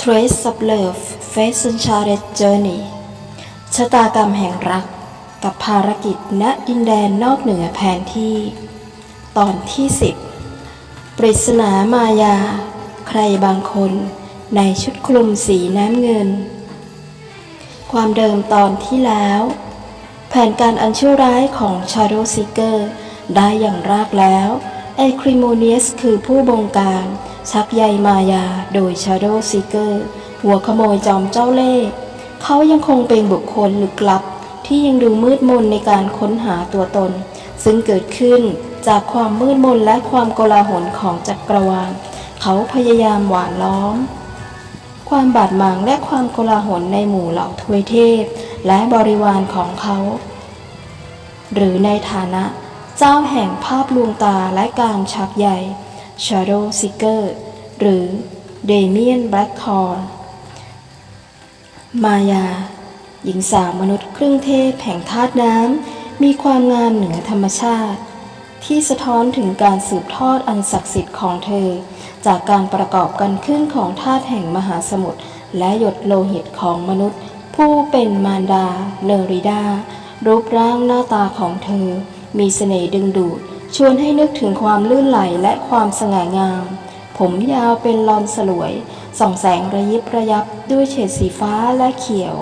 Trace of Love Face Uncharted Journey ชะตากรรมแห่งรักกับภารกิจณดินแดนนอกเหนือแผนที่ ตอนที่ 10 ปริศนามายา ใครบางคนในชุดคลุมสีน้ำเงิน ความเดิมตอนที่แล้ว แผนการอันชั่วร้ายของ Shadow Seeker ได้อย่างรากแล้ว อคริโมเนียสคือผู้บงการ ชักใยมายาโดย Shadow Seeker หัวขโมยจอมเจ้าเล่ห์เขายังคงเป็นบุคคลลึกลับ ที่ยังดูมืดมนในการค้นหาตัวตน ซึ่งเกิดขึ้นจากความมืดมนและความโกลาหลของจักรวาล เขาพยายามหวานล้อม ความบาดหมางและความโกลาหลในหมู่เหล่าทวยเทพ และบริวารของเขา หรือในฐานะ เจ้าแห่งภาพลวงตาและการชักใย Shadow Seeker หรือ Damien Blackthorn มายา หญิงสาวมนุษย์ครึ่งเทพแห่งธาตุน้ำ มีความงามเหนือธรรมชาติ ที่สะท้อนถึงการสืบทอดอันศักดิ์สิทธิ์ของเธอ จากการประกอบกันขึ้นของธาตุแห่งมหาสมุทรและหยดโลหิตของมนุษย์ ผู้เป็นมารดาเลริดารูปร่างหน้าตาของเธอ มีเสน่ห์ดึงดูด ชวนให้นึกถึงความลื่นไหลและความสง่างาม ผมยาวเป็นลอนสลวย ส่องแสงระยิบระยับด้วยเฉดสีฟ้าและเขียว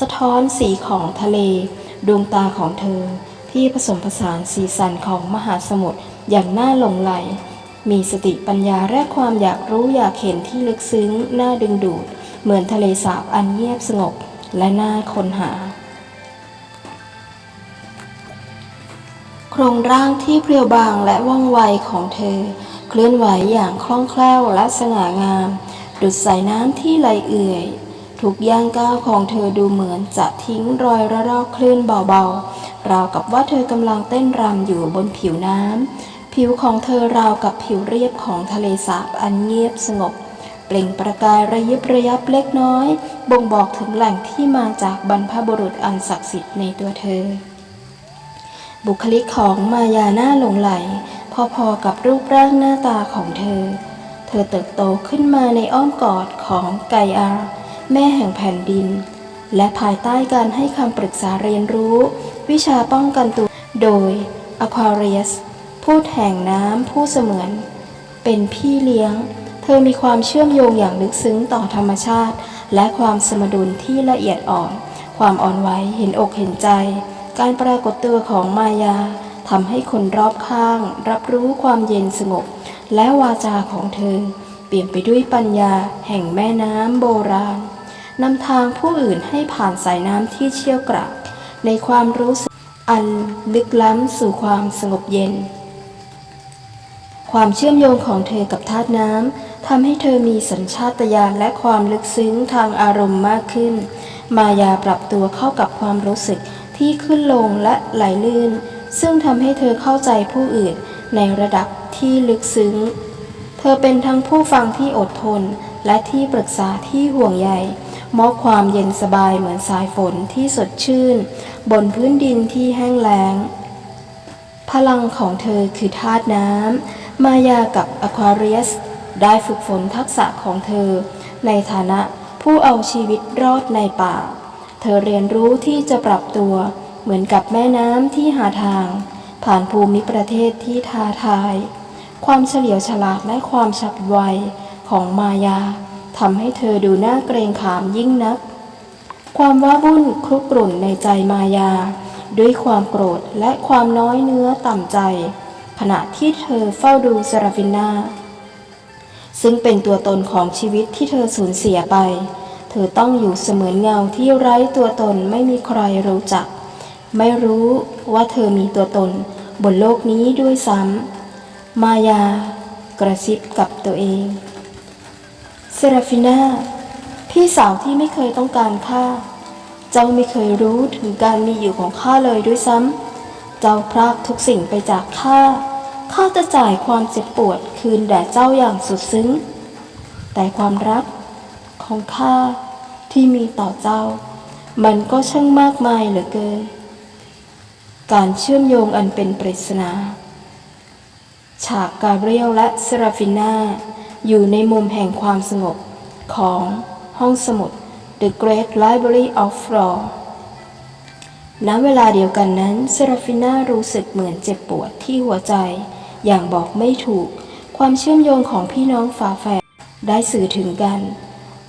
สะท้อนสีของทะเล ดวงตาของเธอ ที่ผสมผสานสีสันของมหาสมุทรอย่างน่าหลงไหล มีสติปัญญาและความอยากรู้อยากเห็นที่ลึกซึ้งน่าดึงดูด เหมือนทะเลสาบอันเงียบสงบและน่าค้นหา รงร่างที่เพรียวบางและว่องไวของเธอ เคลื่อนไหวอย่างคล่องแคล่วและสง่างาม ดุดสายน้ำที่ไหลเอื่อยทุกย่างก้าวของเธอดูเหมือนจะทิ้งรอยระลอกคลื่นเบาๆ ราวกับว่าเธอกำลังเต้นรำอยู่บนผิวน้ำ ผิวของเธอราวกับผิวเรียบของทะเลสาบอันเงียบสงบ เปล่งประกายระยิบระยับเล็กน้อย บ่งบอกถึงแหล่งที่มาจากบรรพบุรุษอันศักดิ์สิทธิ์ในตัวเธอ บุคลิกของมายาน่าหลงไหล พอๆกับรูปร่างหน้าตาของเธอ เธอเติบโตขึ้นมาในอ้อมกอดของไกอา แม่แห่งแผ่นดิน และภายใต้การให้คำปรึกษาเรียนรู้ วิชาป้องกันตัว โดย Aquarius ผู้แห่งน้ำผู้เสมือน เป็นพี่เลี้ยง เธอมีความเชื่อมโยงอย่างลึกซึ้งต่อธรรมชาติ และความสมดุลที่ละเอียดอ่อน ความอ่อนไหวเห็นอกเห็นใจ การปรากฏตัวของมายาทำให้คนรอบข้าง รับรู้ความเย็นสงบ และวาจาของเธอ เปลี่ยนไปด้วยปัญญาแห่งแม่น้ำโบราณนำทางผู้อื่นให้ผ่านสายน้ำที่เชี่ยวกรากในความรู้สึกอันลึกล้ำสู่ความสงบเย็น ความเชื่อมโยงของเธอกับธาตุน้ำทำให้เธอมีสัญชาตญาณและความลึกซึ้งทางอารมณ์มากขึ้น มายาปรับตัวเข้ากับความรู้สึก ที่ขึ้นลงและไหลลื่น ซึ่งทำให้เธอเข้าใจผู้อื่นในระดับที่ลึกซึ้ง เธอเป็นทั้งผู้ฟังที่อดทน และที่ปรึกษาที่ห่วงใยมอบความเย็นสบายเหมือนสายฝนที่สดชื่น บนพื้นดินที่แห้งแล้ง พลังของเธอคือธาตุน้ำ มายากับอควาเรียส ได้ฝึกฝนทักษะของเธอ ในฐานะผู้เอาชีวิตรอดในป่า เธอเรียนรู้ที่จะปรับตัว เหมือนกับแม่น้ำที่หาทาง ผ่านภูมิประเทศที่ท้าทาย ความเฉลียวฉลาดและความฉับไวของมายาทำให้เธอดูน่าเกรงขามยิ่งนัก ความว้าวุ่นคลุกกรุ่นในใจมายา ด้วยความโกรธและความน้อยเนื้อต่ำใจ ขณะที่เธอเฝ้าดูเซราฟิน่าซึ่งเป็นตัวตนของชีวิตที่เธอสูญเสียไป เธอต้องอยู่เสมือนเงาที่ไร้ตัวตนไม่มีใครรู้จัก ไม่รู้ว่าเธอมีตัวตน บนโลกนี้ด้วยซ้ำ มายากระซิบกับตัวเอง เซราฟิน่า พี่สาวที่ไม่เคยต้องการข้า เจ้าไม่เคยรู้ถึงการมีอยู่ของข้าเลยด้วยซ้ำ เจ้าพรากทุกสิ่งไปจากข้า ข้าจะจ่ายความเจ็บปวดคืนแด่เจ้าอย่างสุดซึ้ง แต่ความรัก ของข้าที่มีต่อเจ้า มันก็ช่างมากมายเหลือเกิน การเชื่อมโยงอันเป็นปริศนา ฉากกาเบรียลและเซราฟิน่าอยู่ในมุมแห่งความสงบของห้องสมุด The Great Library of Flore ณเวลาเดียวกันนั้นเซราฟิน่ารู้สึกเหมือนเจ็บปวดที่หัวใจ อย่างบอกไม่ถูก ความเชื่อมโยงของพี่น้องฝาแฝดได้สื่อถึงกัน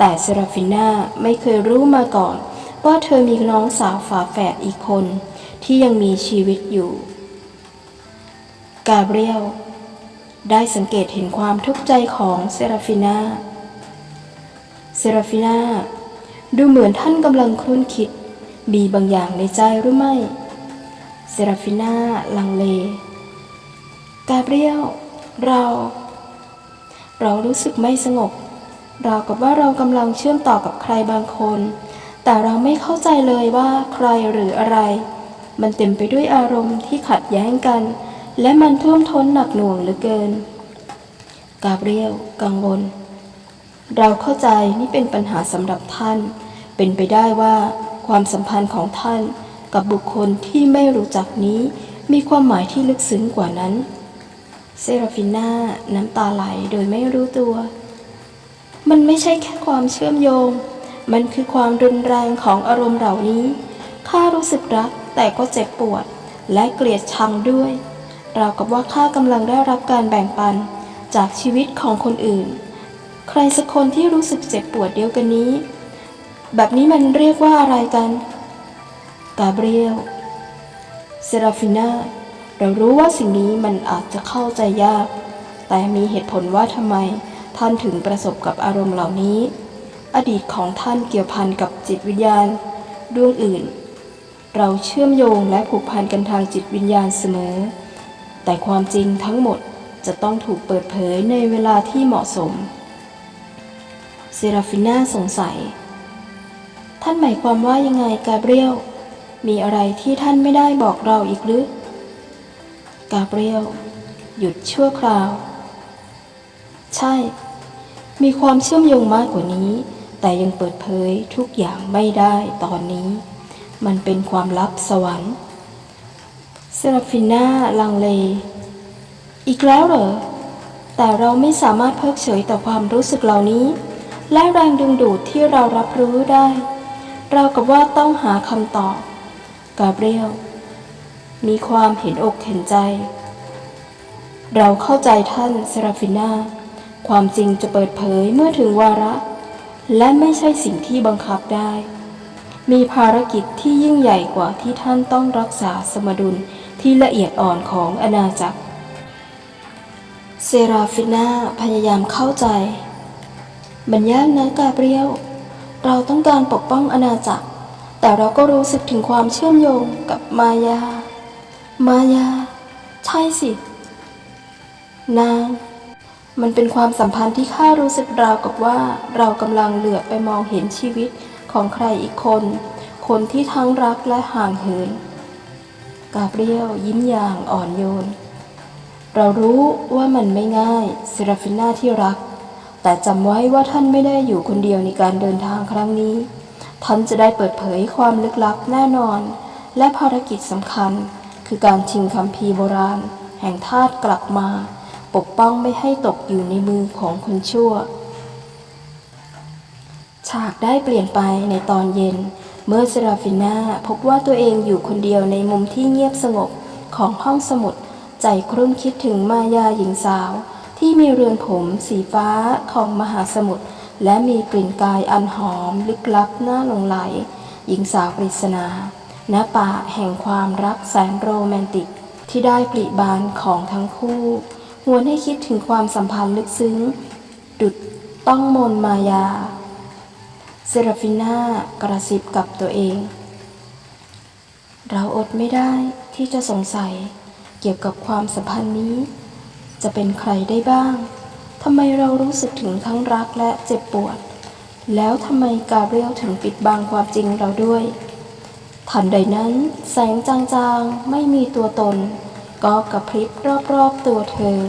แต่เซราฟิน่าไม่เคยรู้มาก่อน ว่าเธอมีน้องสาวฝาแฝดอีกคน ที่ยังมีชีวิตอยู่ กาเบรียลได้สังเกตเห็นความทุกข์ใจของเซราฟิน่า เซราฟิน่าดูเหมือนท่านกำลังครุ่นคิด มีบางอย่างในใจหรือไม่ เซราฟิน่าลังเล กาเบรียล เรา เรารู้สึกไม่สงบ ราวกับว่าเรากำลังเชื่อมต่อกับใครบางคน แต่เราไม่เข้าใจเลยว่าใครหรืออะไร มันเต็มไปด้วยอารมณ์ที่ขัดแย้งกัน และมันท่วมท้นหนักหน่วงเหลือเกิน กาเบรียลกังวล เราเข้าใจนี่เป็นปัญหาสำหรับท่าน เป็นไปได้ว่าความสัมพันธ์ของท่านกับบุคคลที่ไม่รู้จักนี้ มีความหมายที่ลึกซึ้งกว่านั้น เซราฟิน่าน้ำตาไหลโดยไม่รู้ตัว มันไม่ใช่แค่ความเชื่อมโยง มันคือความรุนแรงของอารมณ์เหล่านี้ข้ารู้สึกรักแต่ก็เจ็บปวด และเกลียดชังด้วยราวกับว่าข้ากำลังได้รับการแบ่งปันจากชีวิตของคนอื่น ใครสักคนที่รู้สึกเจ็บปวดเดียวกันนี้ แบบนี้มันเรียกว่าอะไรกัน กาเบรียลเซราฟิน่าเรารู้ว่าสิ่งนี้มันอาจจะเข้าใจยาก แต่มีเหตุผลว่าทำไม ท่านถึงประสบกับอารมณ์เหล่านี้ อดีตของท่านเกี่ยวพันกับจิตวิญญาณดวงอื่น เราเชื่อมโยงและผูกพันกันทางจิตวิญญาณเสมอ แต่ความจริงทั้งหมดจะต้องถูกเปิดเผยในเวลาที่เหมาะสม เซราฟิน่าสงสัย ท่านหมายความว่ายังไงกาเบรียล มีอะไรที่ท่านไม่ได้บอกเราอีกหรือ กาเบรียล หยุดชั่วคราว ใช่ มีความเชื่อมโยงมากกว่านี้ แต่ยังเปิดเผยทุกอย่างไม่ได้ตอนนี้ มันเป็นความลับสวรรค์เซราฟิน่าลังเล อีกแล้วเหรอ แต่เราไม่สามารถเพิกเฉยต่อความรู้สึกเหล่านี้ และแรงดึงดูดที่เรารับรู้ได้ เรากับว่าต้องหาคำตอบ กาเบรียลมีความเห็นอกเห็นใจ เราเข้าใจท่านเซราฟิน่า ความจริงจะเปิดเผยเมื่อถึงวาระ และไม่ใช่สิ่งที่บังคับได้ มีภารกิจที่ยิ่งใหญ่กว่าที่ท่านต้องรักษาสมดุลที่ละเอียดอ่อนของอาณาจักร เซราฟิน่าพยายามเข้าใจ มันยากนะกาเบรียล เราต้องการปกป้องอาณาจักร แต่เราก็รู้สึกถึงความเชื่อมโยงกับมายา มายา ใช่สิ นาง มันเป็นความสัมพันธ์ที่ข้ารู้สึกราวกับว่าเรากำลังเหลือบไปมองเห็นชีวิตของใครอีกคน คนที่ทั้งรักและห่างเหิน กาเบรียลยิ้มอย่างอ่อนโยน เรารู้ว่ามันไม่ง่ายเซราฟิน่าที่รัก แต่จำไว้ว่าท่านไม่ได้อยู่คนเดียวในการเดินทางครั้งนี้ ท่านจะได้เปิดเผยความลึกลับแน่นอน และภารกิจสำคัญ คือการชิงคัมภีร์โบราณ แห่งธาตุกลับมา ปกป้องไม่ให้ตกอยู่ในมือของคนชั่ว ฉากได้เปลี่ยนไปในตอนเย็น เมื่อเซราฟิน่าพบว่าตัวเองอยู่คนเดียวในมุมที่เงียบสงบของห้องสมุด ใจครุ่นคิดถึงมายาหญิงสาว ที่มีเรือนผมสีฟ้าของมหาสมุทรและมีกลิ่นกายอันหอมลึกลับน่าหลงไหล หญิงสาวปริศนาณป่าแห่งความรักแสนโรแมนติกที่ได้ปริบานของทั้งคู่ หวนให้คิดถึงความสัมพันธ์ลึกซึ้ง ดุดต้องมนมายา เซราฟิน่ากระซิบกับตัวเอง เราอดไม่ได้ที่จะสงสัยเกี่ยวกับความสัมพันธ์นี้ จะเป็นใครได้บ้างทำไมเรารู้สึกถึงทั้งรักและเจ็บปวด แล้วทำไมกาเบรียลถึงปิดบังความจริงเราด้วย ทันใดนั้นแสงจางๆไม่มีตัวตน ก็กระพริบรอบๆตัวเธอ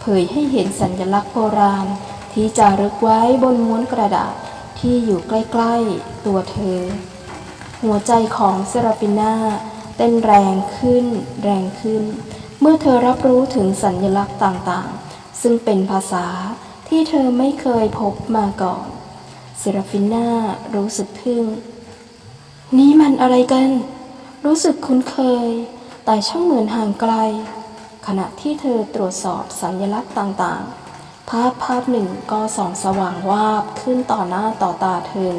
เผยให้เห็นสัญลักษณ์โบราณ ที่จารึกไว้บนม้วนกระดาษที่อยู่ใกล้ๆตัวเธอ หัวใจของเซราฟิน่าเต้นแรงขึ้น แรงขึ้น เมื่อเธอรับรู้ถึงสัญลักษณ์ต่างๆ ซึ่งเป็นภาษาที่เธอไม่เคยพบมาก่อนเซราฟิน่ารู้สึกทึ่ง นี่มันอะไรกัน รู้สึกคุ้นเคย แต่ช่างเหมือนห่างไกล ขณะที่เธอตรวจสอบสัญลักษณ์ต่างๆ ภาพภาพหนึ่งก็ส่องสว่างวาบขึ้นต่อหน้าต่อตาเธอ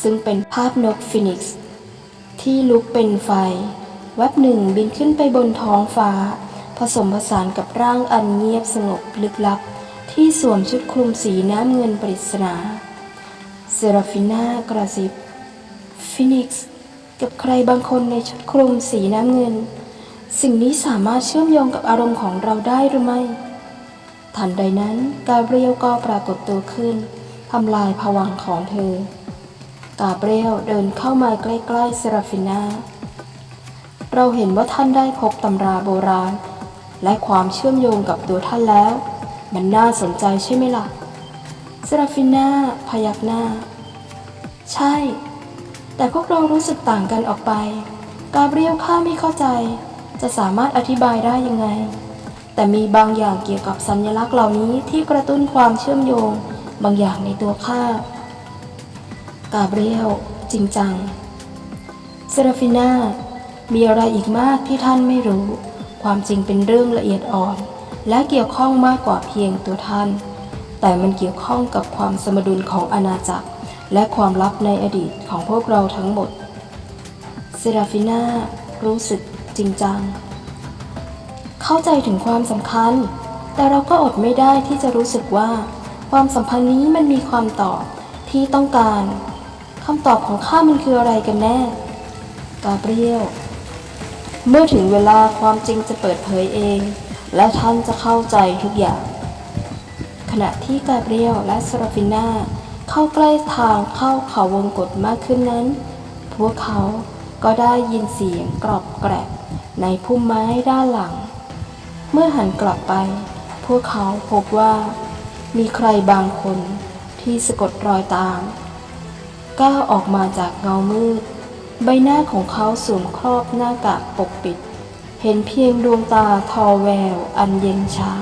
ซึ่งเป็นภาพนกฟินิกซ์ที่ลุกเป็นไฟ แวบหนึ่งบินขึ้นไปบนท้องฟ้า ผสมผสานกับร่างอันเงียบสงบลึกลับ ที่สวมชุดคลุมสีน้ำเงินปริศนาเซราฟิน่ากระซิบฟินิกซ์ กับใครบางคนในชุดคลุมสีน้ำเงิน สิ่งนี้สามารถเชื่อมโยงกับอารมณ์ของเราได้หรือไม่ ทันใดนั้นกาเบรียลก็ปรากฏตัวขึ้นทำลายผวังของเธอ กาเบรียลเดินเข้ามาใกล้ๆเซราฟิน่าเราเห็นว่าท่านได้พบตำราโบราณ และความเชื่อมโยงกับตัวท่านแล้ว มันน่าสนใจใช่ไหมล่ะเซราฟิน่าพยักหน้า ใช่ แต่พวกเรารู้สึกต่างกันออกไป กาเบรียลข้าไม่เข้าใจ จะสามารถอธิบายได้ยังไง แต่มีบางอย่างเกี่ยวกับสัญลักษณ์เหล่านี้ที่กระตุ้นความเชื่อมโยง บางอย่างในตัวข้ากาเบรียลจริงจัง เซราฟิน่า มีอะไรอีกมากที่ท่านไม่รู้ ความจริงเป็นเรื่องละเอียดอ่อน และเกี่ยวข้องมากกว่าเพียงตัวท่าน แต่มันเกี่ยวข้องกับความสมดุลของอาณาจักร และความลับในอดีตของพวกเราทั้งหมด เซราฟิน่ารู้สึกจริงจัง เข้าใจถึงความสำคัญ แต่เราก็อดไม่ได้ที่จะรู้สึกว่า ความสัมพันธ์นี้มันมีความตอบที่ต้องการคำตอบของข้ามันคืออะไรกันแน่ กาเบรียล เมื่อถึงเวลาความจริงจะเปิดเผยเอง และท่านจะเข้าใจทุกอย่าง ขณะที่กาเบรียลและเซราฟิน่า เข้าใกล้ทางเข้าเขาวงกฏมากขึ้นนั้น พวกเขาก็ได้ยินเสียงกรอบแกรบในพุ่มไม้ด้านหลัง เมื่อหันกลับไป พวกเขาพบว่ามีใครบางคนที่สะกดรอยตาม ก้าวออกมาจากเงามืด ใบหน้าของเขาสวมครอบหน้ากากปกปิด เห็นเพียงดวงตาทอแววอันเย็นชา